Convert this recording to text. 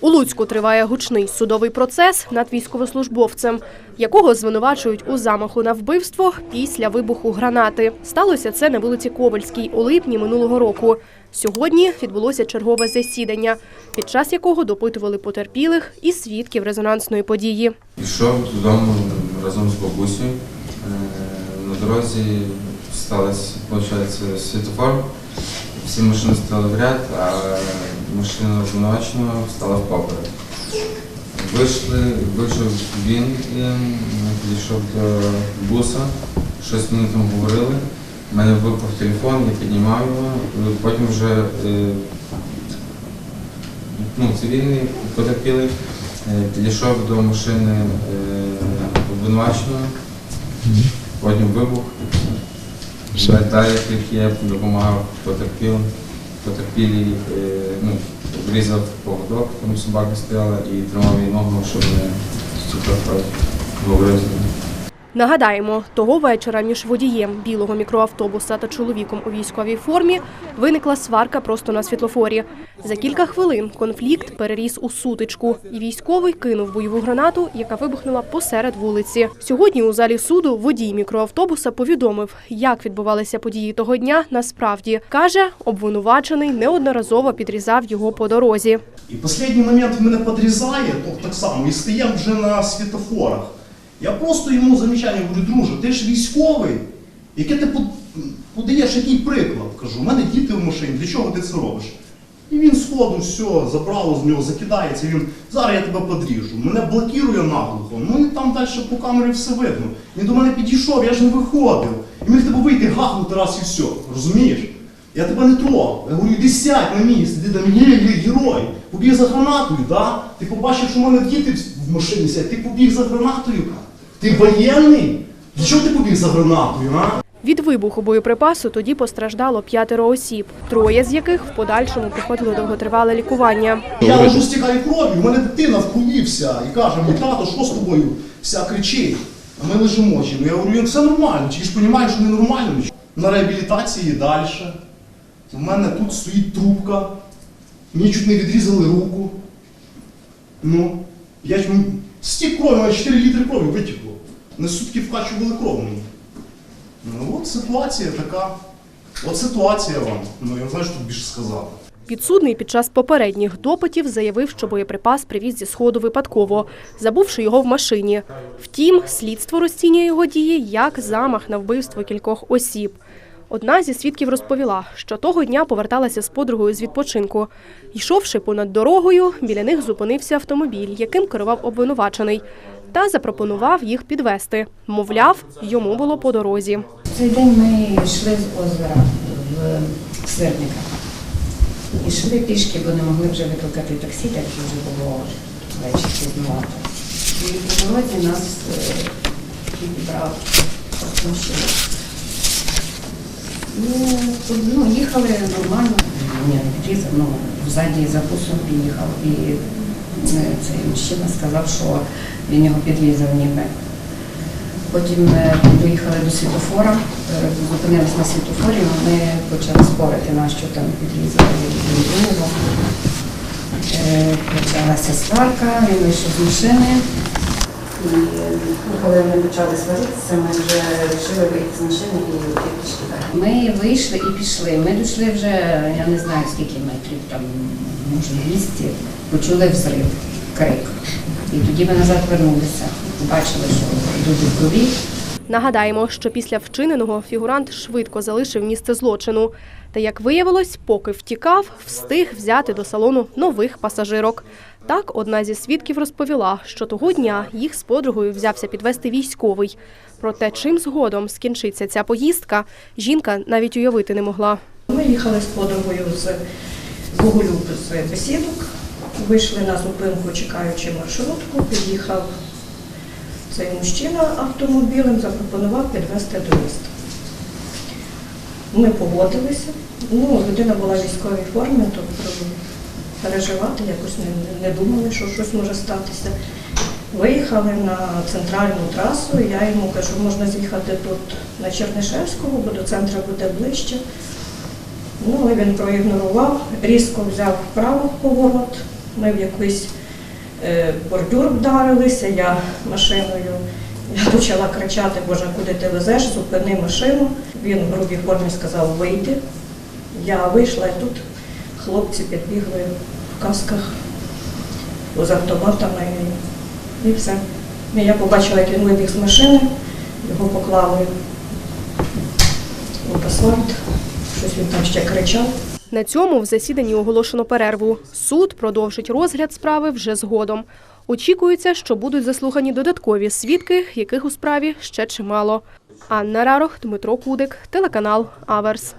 У Луцьку триває гучний судовий процес над військовослужбовцем, якого звинувачують у замаху на вбивство після вибуху гранати. Сталося це на вулиці Ковальській у липні минулого року. Сьогодні відбулося чергове засідання, під час якого допитували потерпілих і свідків резонансної події. Пішов додому разом з бабусею. Е, На дорозі сталося, виходить, світофор. Всі машини стали в ряд, а машина обвинуваченого стала впоперек. Вийшли, вийшов він, підійшов до буса, щось мені там говорили. У мене випав телефон, я піднімав його, потім вже е, ну, цивільний потерпілий е, підійшов до машини е, обвинуваченого, потім вибух. Далі- тільки я допомагав потерпілим, потерпілій, е, ну, врізав поводок, тому собака стояла і тримав її ногу, щоб не стукав, говорив з. Нагадаємо, того вечора між водієм білого мікроавтобуса та чоловіком у військовій формі виникла сварка просто на світлофорі. За кілька хвилин конфлікт переріс у сутичку, і військовий кинув бойову гранату, яка вибухнула посеред вулиці. Сьогодні у залі суду водій мікроавтобуса повідомив, як відбувалися події того дня. Насправді каже, обвинувачений неодноразово підрізав його по дорозі. І останній момент мене підрізає, то так само, і стоїмо вже на світофорах. Я просто йому замічання говорю, друже, ти ж військовий, яке ти подаєш який приклад? Кажу, у мене діти в машині, для чого ти це робиш? І він сходу все, забрало з нього, закидається, він зараз я тебе подріжу. Мене блокує наглухо. Ну і там далі по камері все видно. Він до мене підійшов, я ж не виходив. І міг тебе вийти, гахнути раз і все. Розумієш? Я тебе не трогав. Я говорю, іди сядь на місце, ти там є, є герой. Побіг за гранатою, да? Ти побачив, що в мене діти в машині сядь, ти побіг за гранатою. Ти воєнний? Для чого ти побіг за гранатою, а? Від вибуху боєприпасу тоді постраждало п'ятеро осіб, троє з яких в подальшому проходили довготривале лікування. Я лежу стікаю кров'ю, у мене дитина вкулився і каже, мені тато, що з тобою? Вся кричить. А ми лежимо. Я говорю, все нормально, чи ж розумієш, що ненормально. чи? На реабілітації далі. У мене тут стоїть трубка. Мені чуть не відрізали руку. Ну, я стік крові, у мене 4 літри крові витекло. На сутки вкачували кров мені. Ну от ситуація така. От ситуація вам. Ну я знаю, що тут більше сказати. Підсудний під час попередніх допитів заявив, що боєприпас привіз зі сходу випадково, забувши його в машині. Втім, слідство розцінює його дії як замах на вбивство кількох осіб. Одна зі свідків розповіла, що того дня поверталася з подругою з відпочинку. Йшовши понад дорогою, біля них зупинився автомобіль, яким керував обвинувачений, та запропонував їх підвести. Мовляв, йому було по дорозі. Цей день ми йшли з озера в Сверника. І йшли пішки, бо не могли вже викликати таксі, так як вже було ввечері пізнувато. І по дорозі нас е, підібрав. Ну, їхали нормально, ні, підрізав, ну, ззаді за бусом приїхав. І е, цей мужчина сказав, що він його підрізав ніби. Потім е, доїхали до світофора, е, зупинились на світофорі, вони почали спорити, на що там підрізали Почалася сварка, він вийшов з машини. І коли вони почали сваритися, ми вже вирішили вийти з машини і йти пішки далі. Ми вийшли і пішли. Ми дійшли вже, я не знаю скільки метрів, там, може 200, почули взрив, крик. І тоді ми назад вернулися. Бачили, що люди в крові. Нагадаємо, що після вчиненого фігурант швидко залишив місце злочину. Та, як виявилось, поки втікав, встиг взяти до салону нових пасажирок. Так, одна зі свідків розповіла, що того дня їх з подругою взявся підвести військовий. Проте, чим згодом скінчиться ця поїздка, жінка навіть уявити не могла. Ми їхали з подругою з Бугулю з бесідок, вийшли на зупинку, чекаючи маршрутку, під'їхав цей мужчина автомобілем, запропонував підвезти до міста. Ми погодилися. Ну, людина була військовій формі, то переживати якось не, не думали, що щось може статися. Виїхали на центральну трасу, і я йому кажу, можна з'їхати тут на Чернишевського, бо до центру буде ближче. Ну, але він проігнорував, різко взяв вправо поворот, Ми в якийсь е, бордюр вдарилися, я машиною. Я почала кричати, Боже, куди ти везеш, зупини машину. Він в грубій формі сказав вийти. Я вийшла і тут хлопці підбігли в касках з автоматами і, все. І я побачила, як він вибіг з машини, його поклали в асфальт, щось він там ще кричав. На цьому в засіданні оголошено перерву. Суд продовжить розгляд справи вже згодом. Очікується, що будуть заслухані додаткові свідки, яких у справі ще чимало. Анна Рарох, Дмитро Кудик, телеканал Аверс.